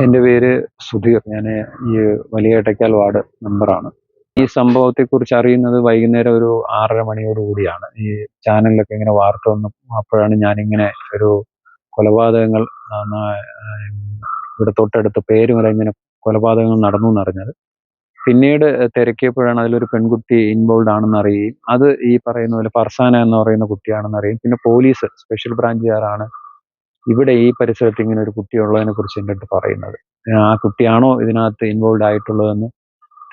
എന്റെ പേര് സുധീർ. ഞാൻ ഈ വലിയ ഏട്ടയ്ക്കാൽ വാർഡ് മെമ്പറാണ്. ഈ സംഭവത്തെ കുറിച്ച് അറിയുന്നത് വൈകുന്നേരം ഒരു ആറര മണിയോടുകൂടിയാണ് ഈ ചാനലിലൊക്കെ ഇങ്ങനെ വാർത്ത വന്നു അപ്പോഴാണ് ഞാനിങ്ങനെ ഒരു കൊലപാതകങ്ങൾ ഇവിടെ തൊട്ടടുത്ത് പേര് വരെ ഇങ്ങനെ കൊലപാതകങ്ങൾ നടന്നു എന്നറിഞ്ഞത്. പിന്നീട് തിരക്കിയപ്പോഴാണ് അതിലൊരു പെൺകുട്ടി ഇൻവോൾവ് ആണെന്ന് അറിയുകയും അത് ഈ പറയുന്ന പോലെ ഫർസാന എന്ന് പറയുന്ന കുട്ടിയാണെന്ന് അറിയും പിന്നെ പോലീസ് സ്പെഷ്യൽ ബ്രാഞ്ചുകാരാണ് ഇവിടെ ഈ പരിസരത്ത് ഇങ്ങനെ ഒരു കുട്ടിയുള്ളതിനെ കുറിച്ച് എന്റെ അടുത്ത് പറയുന്നത്. ആ കുട്ടിയാണോ ഇതിനകത്ത് ഇൻവോൾവ് ആയിട്ടുള്ളതെന്ന്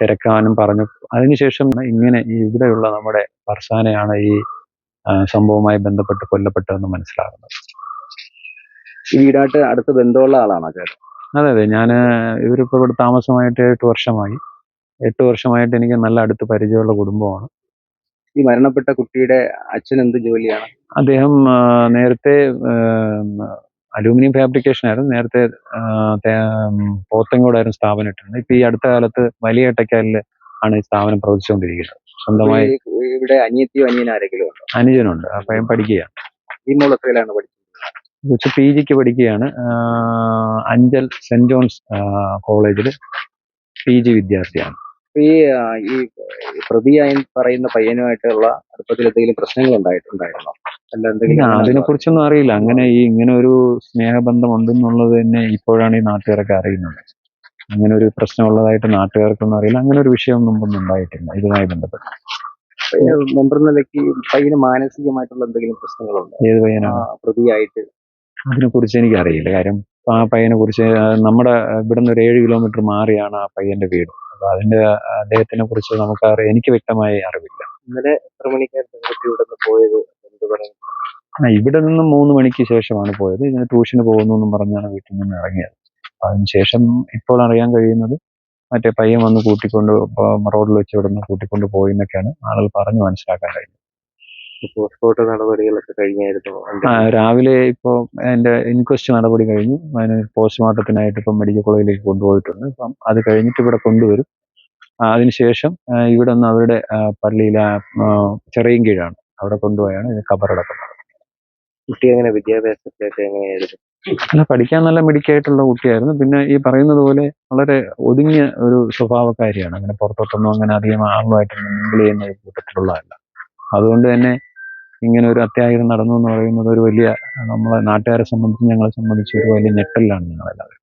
തിരക്കാനും പറഞ്ഞു. അതിനുശേഷം ഇങ്ങനെ ഈ ഇവിടെയുള്ള നമ്മുടെ ഫർസാനയാണ് ഈ സംഭവവുമായി ബന്ധപ്പെട്ട് കൊല്ലപ്പെട്ടതെന്ന് മനസ്സിലാകുന്നത്. വീടായിട്ട് അടുത്ത് ബന്ധമുള്ള ആളാണോ ചേട്ടൻ? അതെ അതെ. ഞാൻ ഇവരിപ്പോൾ ഇവിടെ താമസമായിട്ട് എട്ട് വർഷമായി. എട്ട് വർഷമായിട്ട് എനിക്ക് നല്ല അടുത്ത് പരിചയമുള്ള കുടുംബമാണ്. ഈ മരണപ്പെട്ട കുട്ടിയുടെ അച്ഛൻ എന്ത് ജോലിയാണ്? അദ്ദേഹം നേരത്തെ അലൂമിനിയം ഫാബ്രിക്കേഷൻ ആയിരുന്നു. നേരത്തെ പോത്തങ്ങോടായിരുന്നു പോത്തങ്കോടായിരുന്നു സ്ഥാപനം ഇട്ടിരുന്നത് ഇപ്പൊ ഈ അടുത്ത കാലത്ത് വലിയ ഇട്ടക്കാലിൽ ആണ് ഈ സ്ഥാപനം പ്രവർത്തിച്ചുകൊണ്ടിരിക്കുന്നത്. സ്വന്തമായി ഇവിടെ അനിയത്തിയോ അനിയനോ ആരെങ്കിലും ഉണ്ടോ? അനുജനുണ്ട്. അപ്പം പഠിക്കുകയാണ്. ഈ മോൾ എത്രയിലാണ് കൊച്ചു പി ജിക്ക് പഠിക്കുകയാണ്. അഞ്ചൽ സെന്റ് ജോൺസ് കോളേജിൽ പി ജി വിദ്യാർത്ഥിയാണ്. ഈ ഈ പ്രതിയായി പറയുന്ന പയ്യനുമായിട്ടുള്ള അടുപ്പത്തിൽ എന്തെങ്കിലും പ്രശ്നങ്ങൾ ഉണ്ടായിട്ടുണ്ടായിരുന്നോ? അല്ല എന്തെങ്കിലും അതിനെ കുറിച്ചൊന്നും അറിയില്ല. അങ്ങനെ ഈ ഇങ്ങനെ ഒരു സ്നേഹബന്ധം ഉണ്ടെന്നുള്ളത് തന്നെ ഇപ്പോഴാണ് ഈ നാട്ടുകാരൊക്കെ അറിയുന്നത്. അങ്ങനെ ഒരു പ്രശ്നമുള്ളതായിട്ട് നാട്ടുകാർക്കൊന്നും അറിയില്ല. അങ്ങനെ ഒരു വിഷയം മുമ്പൊന്നും ഉണ്ടായിട്ടില്ല. ഇതുമായി ബന്ധപ്പെട്ട്. മെമ്പർ നിലയ്ക്ക് പയ്യന് മാനസികമായിട്ടുള്ള എന്തെങ്കിലും പ്രശ്നങ്ങളുണ്ടോ? ഏത് പയ്യനാണ് പ്രതിയായിട്ട്. അതിനെ കുറിച്ച് എനിക്ക് അറിയില്ല കാര്യം ആ പയ്യനെ കുറിച്ച് നമ്മുടെ ഇവിടുന്ന് ഒരു ഏഴ് കിലോമീറ്റർ മാറിയാണ് ആ പയ്യന്റെ വീട്. അപ്പൊ അതിന്റെ അദ്ദേഹത്തിനെ കുറിച്ച് നമുക്ക് എനിക്ക് വ്യക്തമായി അറിവില്ല. ഇന്നലെ എത്ര മണിക്കായിരുന്നു കുട്ടി ഇവിടെ നിന്ന് പോയത് എന്ത് പറയുന്നത്? ആ, ഇവിടെ നിന്ന് മൂന്ന് മണിക്ക് ശേഷമാണ് പോയത്. ഇങ്ങനെ ട്യൂഷന് പോകുന്നു എന്നും പറഞ്ഞാണ് വീട്ടിൽ നിന്ന് ഇറങ്ങിയത്. അതിനുശേഷം ഇപ്പോൾ അറിയാൻ കഴിയുന്നത് മറ്റേ പയ്യൻ വന്ന് കൂട്ടിക്കൊണ്ട് റോഡിൽ വെച്ച് ഇവിടെ നിന്ന് കൂട്ടിക്കൊണ്ട് പോയി എന്നൊക്കെയാണ് ആളുകൾ പറഞ്ഞു മനസ്സിലാക്കാൻ കഴിയുന്നത്. പോസ്റ്റ്മോർട്ടം നടപടികളൊക്കെ കഴിഞ്ഞായിരുന്നു. രാവിലെ ഇപ്പോ എന്റെ ഇൻക്വസ്റ്റ് നടപടി കഴിഞ്ഞു. അതിന് പോസ്റ്റ്മോർട്ടത്തിനായിട്ട് ഇപ്പം മെഡിക്കൽ കോളേജിലേക്ക് കൊണ്ടുപോയിട്ടുണ്ട്. അപ്പം അത് കഴിഞ്ഞിട്ട് ഇവിടെ കൊണ്ടുവരും. അതിനുശേഷം ഇവിടെ നിന്ന് അവരുടെ പള്ളിയിലെ ചെറിയും കീഴാണ്. അവിടെ കൊണ്ടുപോയാണ്. ഇത് കബറടക്കുന്നത് കുട്ടി എങ്ങനെ വിദ്യാഭ്യാസത്തിലൊക്കെ എങ്ങനെയായിരുന്നു? അല്ല പഠിക്കാൻ നല്ല മിടുക്കായിട്ടുള്ള കുട്ടിയായിരുന്നു. പിന്നെ ഈ പറയുന്നത് പോലെ വളരെ ഒതുങ്ങിയ ഒരു സ്വഭാവക്കാരിയാണ്. അങ്ങനെ പുറത്തോട്ടൊന്നും അങ്ങനെ അധികം ആളുമായിട്ടൊന്നും മിങ്കിൾ ചെയ്യുന്ന ഒരു കൂട്ടത്തിലുള്ളതല്ല. അതുകൊണ്ട് തന്നെ ഇങ്ങനെ ഒരു അത്യാഹിതം നടന്നു എന്ന് പറയുന്നത് ഒരു വലിയ നമ്മളെ നാട്ടുകാരെ സംബന്ധിച്ച് ഞങ്ങളെ സംബന്ധിച്ച് ഒരു വലിയ ഞെട്ടലാണ് ഞങ്ങളെല്ലാവരും.